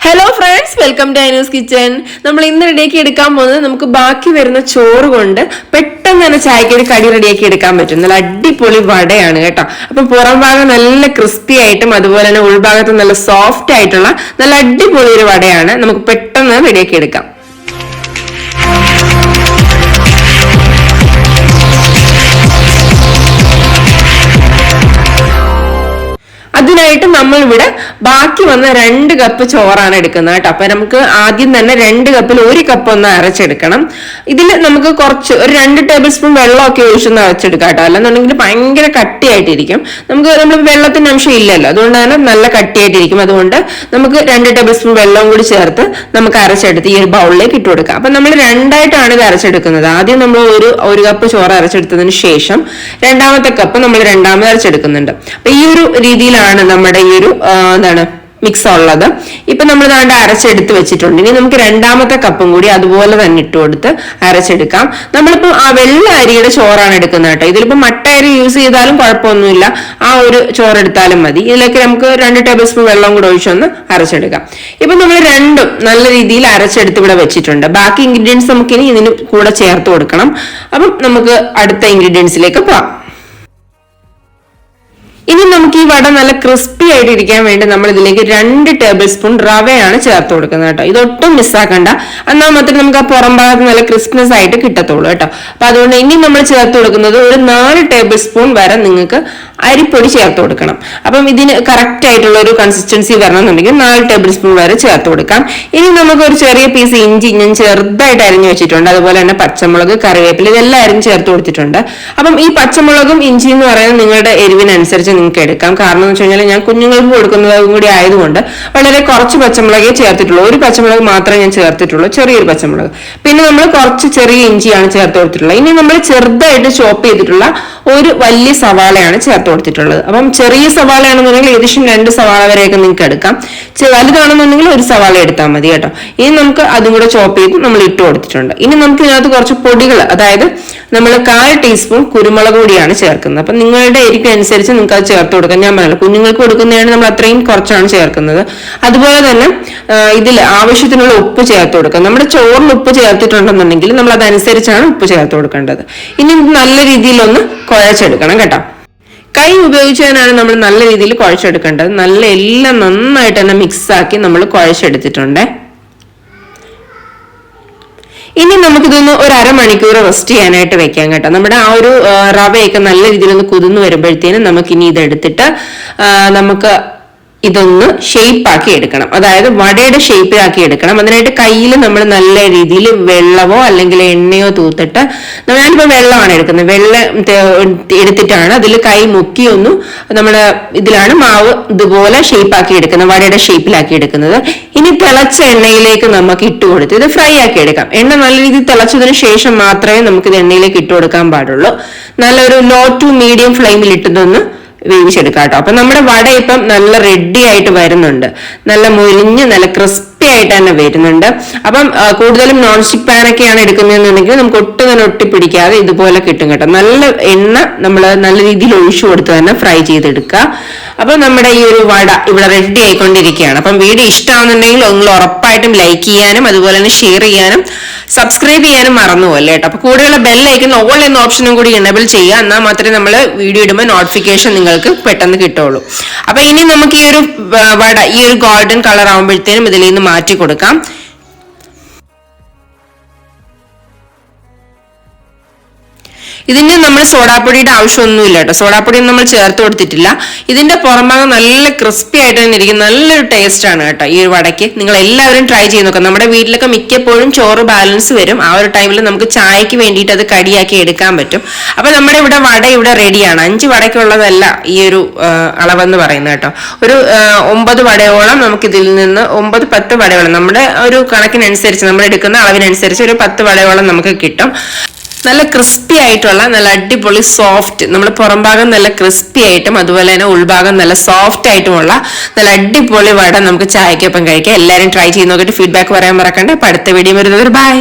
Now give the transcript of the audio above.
Hello friends welcome to Ainus kitchen നമ്മൾ ഇന്ന് റെഡിയാക്കി എടുക്കാൻ പോകുന്നത് നമുക്ക് ബാക്കി വരുന്ന ചോറ് കൊണ്ട് പെട്ടെന്ന് തന്നെ ചായക്ക് ഒരു കടി റെഡിയാക്കി എടുക്കാൻ പറ്റും. നല്ല അടിപൊളി വടയാണ് കേട്ടോ. അപ്പം പുറം ഭാഗം നല്ല ക്രിസ്പി ആയിട്ടും അതുപോലെ തന്നെ ഉൾഭാഗത്ത് നല്ല സോഫ്റ്റ് ആയിട്ടുള്ള നല്ല അടിപൊളി ഒരു വടയാണ് നമുക്ക് പെട്ടെന്ന് റെഡിയാക്കി എടുക്കാം. അതിനായിട്ട് നമ്മൾ ഇവിടെ ബാക്കി വന്ന രണ്ട് കപ്പ് ചോറാണ് എടുക്കുന്നത് കേട്ടോ. അപ്പൊ നമുക്ക് ആദ്യം തന്നെ രണ്ട് കപ്പിൽ ഒരു കപ്പ് ഒന്ന് അരച്ചെടുക്കണം. ഇതിൽ നമുക്ക് കുറച്ച് ഒരു രണ്ട് ടേബിൾ സ്പൂൺ വെള്ളമൊക്കെ ഒഴിച്ചൊന്ന് അരച്ചെടുക്കാം കേട്ടോ. അല്ലെന്നുണ്ടെങ്കിൽ ഭയങ്കര കട്ടിയായിട്ടിരിക്കും. നമുക്ക് നമ്മൾ വെള്ളത്തിന്റെ അംശം ഇല്ലല്ലോ. അതുകൊണ്ട് തന്നെ നല്ല കട്ടിയായിട്ടിരിക്കും. അതുകൊണ്ട് നമുക്ക് രണ്ട് ടേബിൾ സ്പൂൺ വെള്ളം കൂടി ചേർത്ത് നമുക്ക് അരച്ചെടുത്ത് ഈ ഒരു ബൗളിലേക്ക് ഇട്ട് കൊടുക്കാം. അപ്പൊ നമ്മൾ രണ്ടായിട്ടാണ് ഇത് അരച്ചെടുക്കുന്നത്. ആദ്യം നമ്മൾ ഒരു ഒരു കപ്പ് ചോറ് അരച്ചെടുത്തതിന് ശേഷം രണ്ടാമത്തെ കപ്പ് നമ്മൾ രണ്ടാമത് അരച്ചെടുക്കുന്നുണ്ട്. അപ്പൊ ഈ ഒരു രീതിയിലാണ് നമ്മുടെ ഈ ഒരു എന്താണ് മിക്സ് ഉള്ളത്. ഇപ്പൊ നമ്മൾ ദാണ്ട് അരച്ചെടുത്ത് വെച്ചിട്ടുണ്ട്. ഇനി നമുക്ക് രണ്ടാമത്തെ കപ്പും കൂടി അതുപോലെ തന്നെ ഇട്ട് കൊടുത്ത് അരച്ചെടുക്കാം. നമ്മളിപ്പോ ആ വെള്ള അരിയുടെ ചോറാണ് എടുക്കുന്നത് കേട്ടോ. ഇതിലിപ്പോ മട്ട അരി യൂസ് ചെയ്താലും കുഴപ്പമൊന്നുമില്ല. ആ ഒരു ചോറ് എടുത്താലും മതി. ഇതിലേക്ക് നമുക്ക് രണ്ട് ടേബിൾ സ്പൂൺ വെള്ളം കൂടെ ഒഴിച്ചൊന്ന് അരച്ചെടുക്കാം. ഇപ്പൊ നമ്മൾ രണ്ടും നല്ല രീതിയിൽ അരച്ചെടുത്ത് ഇവിടെ വെച്ചിട്ടുണ്ട്. ബാക്കി ഇൻഗ്രീഡിയൻസ് നമുക്കിനി ഇതിന് കൂടെ ചേർത്ത് കൊടുക്കണം. അപ്പം നമുക്ക് അടുത്ത ഇൻഗ്രീഡിയൻസിലേക്ക് ഇനി നമുക്ക് ഈ വട നല്ല ക്രിസ്പി ആയിട്ട് ഇരിക്കാൻ വേണ്ടി നമ്മൾ ഇതിലേക്ക് രണ്ട് ടേബിൾ സ്പൂൺ റവയാണ് ചേർത്ത് കൊടുക്കുന്നത് കേട്ടോ. ഇതൊട്ടും മിസ്സാക്കണ്ട എന്നാൽ മാത്രമേ നമുക്ക് ആ പുറം ഭാഗത്ത് നല്ല ക്രിസ്പ്നെസ് ആയിട്ട് കിട്ടത്തുള്ളൂ കേട്ടോ. അപ്പൊ അതുകൊണ്ട് ഇനി നമ്മൾ ചേർത്ത് കൊടുക്കുന്നത് ഒരു നാല് ടേബിൾ സ്പൂൺ വരെ നിങ്ങൾക്ക് അരിപ്പൊടി ചേർത്ത് കൊടുക്കണം. അപ്പം ഇതിന് കറക്റ്റ് ആയിട്ടുള്ള ഒരു കൺസിസ്റ്റൻസി വരണമെന്നുണ്ടെങ്കിൽ നാല് ടേബിൾ സ്പൂൺ വരെ ചേർത്ത് കൊടുക്കാം. ഇനി നമുക്ക് ഒരു ചെറിയ പീസ് ഇഞ്ചി ഞാൻ ചെറുതായിട്ട് അരിഞ്ഞു വെച്ചിട്ടുണ്ട്. അതുപോലെ തന്നെ പച്ചമുളക് കറിവേപ്പില ഇതെല്ലാം അരിഞ്ഞ് ചേർത്ത് കൊടുത്തിട്ടുണ്ട്. അപ്പം ഈ പച്ചമുളകും ഇഞ്ചി എന്ന് പറയുന്നത് നിങ്ങളുടെ എരിവിനനുസരിച്ച് നിങ്ങൾക്ക് എടുക്കാം. കാരണം എന്ന് വെച്ച് കഴിഞ്ഞാൽ ഞാൻ കുഞ്ഞുങ്ങൾക്ക് കൊടുക്കുന്നതും കൂടി ആയതുകൊണ്ട് വളരെ കുറച്ച് പച്ചമുളകേ ചേർത്തിട്ടുള്ളൂ. ഒരു പച്ചമുളക് മാത്രമേ ഞാൻ ചേർത്തിട്ടുള്ളൂ. ചെറിയൊരു പച്ചമുളക്. പിന്നെ നമ്മൾ കുറച്ച് ചെറിയ ഇഞ്ചിയാണ് ചേർത്ത് കൊടുത്തിട്ടുള്ളത്. ഇനി നമ്മൾ ചെറുതായിട്ട് ചോപ്പ് ചെയ്തിട്ടുള്ള ഒരു വലിയ സവാളയാണ് ചേർത്ത് കൊടുത്തിട്ടുള്ളത്. അപ്പം ചെറിയ സവാളയാണെന്നുണ്ടെങ്കിൽ ഏകദേശം രണ്ട് സവാള വരെയൊക്കെ നിങ്ങൾക്ക് എടുക്കാം. വലുതാണെന്നുണ്ടെങ്കിൽ ഒരു സവാള എടുത്താൽ മതി കേട്ടോ. ഇനി നമുക്ക് അതും കൂടെ ചോപ്പ് ചെയ്ത് നമ്മൾ ഇട്ട് കൊടുത്തിട്ടുണ്ട്. ഇനി നമുക്ക് ഇതിനകത്ത് കുറച്ച് പൊടികൾ അതായത് നമ്മൾ കാൽ ടീസ്പൂൺ കുരുമുളക് പൊടിയാണ് ചേർക്കുന്നത്. അപ്പം നിങ്ങളുടെ എരിക്കനുസരിച്ച് നിങ്ങൾക്ക് അത് ചേർത്ത് കൊടുക്കാം. ഞാൻ പറഞ്ഞല്ലോ കുഞ്ഞുങ്ങൾക്ക് കൊടുക്കുന്നതാണ് നമ്മൾ അത്രയും കുറച്ചാണ് ചേർക്കുന്നത്. അതുപോലെ തന്നെ ഇതിൽ ആവശ്യത്തിനുള്ള ഉപ്പ് ചേർത്ത് കൊടുക്കുക. നമ്മുടെ ചോറിന് ഉപ്പ് ചേർത്തിട്ടുണ്ടെന്നുണ്ടെങ്കിൽ നമ്മൾ അതനുസരിച്ചാണ് ഉപ്പ് ചേർത്ത് കൊടുക്കേണ്ടത്. ഇനി നല്ല നല്ല രീതിയിലൊന്ന് കുഴച്ചെടുക്കണം കേട്ടോ. കൈ ഉപയോഗിച്ചതിനാണ് നമ്മൾ നല്ല രീതിയിൽ കുഴച്ചെടുക്കേണ്ടത്. നല്ല എല്ലാം നന്നായിട്ട് തന്നെ മിക്സാക്കി നമ്മൾ കുഴച്ചെടുത്തിട്ടുണ്ട്. ഇനി നമുക്കിതൊന്ന് ഒരു അരമണിക്കൂർ റെസ്റ്റ് ചെയ്യാനായിട്ട് വെക്കാം കേട്ടോ. നമ്മുടെ ആ ഒരു റവയൊക്കെ നല്ല രീതിയിൽ ഒന്ന് കുതിർന്ന് വരുമ്പോഴത്തേനും നമുക്ക് ഇനി ഇതെടുത്തിട്ട് നമുക്ക് ഇതൊന്ന് ഷേപ്പ് ആക്കി എടുക്കണം. അതായത് വടയുടെ ഷേപ്പിലാക്കി എടുക്കണം. അതിനായിട്ട് കയ്യിൽ നമ്മൾ നല്ല രീതിയിൽ വെള്ളമോ അല്ലെങ്കിൽ എണ്ണയോ തൂത്തിട്ട് ഞാനിപ്പോൾ വെള്ളമാണ് എടുക്കുന്നത്. വെള്ളം എടുത്തിട്ടാണ് അതിൽ കൈ മുക്കി ഒന്ന് നമ്മൾ ഇതിലാണ് മാവ് ഇതുപോലെ ഷേപ്പ് ആക്കി എടുക്കുന്നത് വടയുടെ ഷേപ്പിലാക്കി എടുക്കുന്നത്. ഇനി തിളച്ച എണ്ണയിലേക്ക് നമുക്ക് ഇട്ട് കൊടുത്ത് ഇത് ഫ്രൈ ആക്കി എടുക്കാം. എണ്ണ നല്ല രീതിയിൽ തിളച്ചതിന് ശേഷം മാത്രമേ നമുക്ക് ഇത് എണ്ണയിലേക്ക് ഇട്ട് കൊടുക്കാൻ പാടുള്ളൂ. നല്ലൊരു ലോ ടു മീഡിയം ഫ്ലെയിമിൽ ഇട്ടതൊന്ന് വേവിച്ചെടുക്കാം കേട്ടോ. അപ്പൊ നമ്മുടെ വട ഇപ്പം നല്ല റെഡി ആയിട്ട് വരുന്നുണ്ട്. നല്ല മുരിഞ്ഞ് നല്ല ക്രിസ്പി ആയിട്ട് തന്നെ വരുന്നുണ്ട്. അപ്പം കൂടുതലും നോൺ സ്റ്റിക് പാനൊക്കെയാണ് എടുക്കുന്നതെന്നുണ്ടെങ്കിൽ നമുക്ക് ഒട്ടും തന്നെ ഒട്ടിപ്പിടിക്കാതെ ഇതുപോലെ കിട്ടും കേട്ടോ. നല്ല എണ്ണ നമ്മൾ നല്ല രീതിയിൽ ഒഴിച്ചു കൊടുത്ത് തന്നെ ഫ്രൈ ചെയ്തെടുക്കുക. അപ്പൊ നമ്മുടെ ഈ ഒരു വട ഇവിടെ റെഡി ആയിക്കൊണ്ടിരിക്കുകയാണ്. അപ്പം വീഡിയോ ഇഷ്ടമാണെന്നുണ്ടെങ്കിൽ നിങ്ങൾ ഉറപ്പായിട്ടും ലൈക്ക് ചെയ്യാനും അതുപോലെ തന്നെ ഷെയർ ചെയ്യാനും സബ്സ്ക്രൈബ് ചെയ്യാനും മറന്നുപോലെ കേട്ടോ. അപ്പൊ കൂടെയുള്ള ബെല്ലൈക്കൻ ഓൾ എന്ന ഓപ്ഷനും കൂടി എനേബിൾ ചെയ്യുക. എന്നാൽ മാത്രമേ നമ്മൾ വീഡിയോ ഇടുമ്പോൾ നോട്ടിഫിക്കേഷൻ നിങ്ങൾക്ക് പെട്ടെന്ന് കിട്ടുള്ളൂ അപ്പൊ ഇനി നമുക്ക് ഈ ഒരു വട ഈ ഒരു ഗോൾഡൻ കളർ ആകുമ്പോഴത്തേനും ഇതിൽ നിന്ന് മാറ്റി കൊടുക്കാം. ഇതിന് നമ്മൾ സോഡാപ്പൊടിയുടെ ആവശ്യമൊന്നുമില്ല കേട്ടോ സോഡാപ്പൊടി നമ്മൾ ചേർത്ത് കൊടുത്തിട്ടില്ല. ഇതിന്റെ പുറംഭാഗം നല്ല ക്രിസ്പി ആയിട്ട് തന്നെ ഇരിക്കും നല്ലൊരു ടേസ്റ്റ് ആണ് കേട്ടോ ഈ വടയ്ക്ക്. നിങ്ങൾ എല്ലാവരും ട്രൈ ചെയ്ത് നോക്കാം. നമ്മുടെ വീട്ടിലൊക്കെ മിക്കപ്പോഴും ചോറ് ബാലൻസ് വരും. ആ ഒരു ടൈമിൽ നമുക്ക് ചായക്ക് വേണ്ടിയിട്ട് അത് കടിയാക്കി എടുക്കാൻ പറ്റും. അപ്പൊ നമ്മുടെ ഇവിടെ വട ഇവിടെ റെഡിയാണ് അഞ്ച് വടയ്ക്കുള്ളതല്ല ഈ ഒരു അളവെന്ന് പറയുന്നത് കേട്ടോ. ഒരു ഒമ്പത് വടയോളം നമുക്ക് ഇതിൽ നിന്ന് ഒമ്പത് പത്ത് വടയോളം. നമ്മുടെ ഒരു കണക്കിനനുസരിച്ച് നമ്മൾ എടുക്കുന്ന അളവിനനുസരിച്ച് ഒരു പത്ത് വടയോളം നമുക്ക് കിട്ടും. നല്ല ക്രിസ്പി ആയിട്ടുള്ള നല്ല അടിപൊളി സോഫ്റ്റ് നമ്മുടെ പുറംഭാഗം നല്ല ക്രിസ്പി ആയിട്ടും അതുപോലെ തന്നെ ഉൾഭാഗം നല്ല സോഫ്റ്റ് ആയിട്ടുമുള്ള നല്ല അടിപൊളി വട നമുക്ക് ചായക്കൊപ്പം കഴിക്കാം. എല്ലാവരും ട്രൈ ചെയ്ത് നോക്കിയിട്ട് ഫീഡ്ബാക്ക് പറയാൻ മറക്കണ്ട. അടുത്ത വീഡിയോ വരുന്നത് ബൈ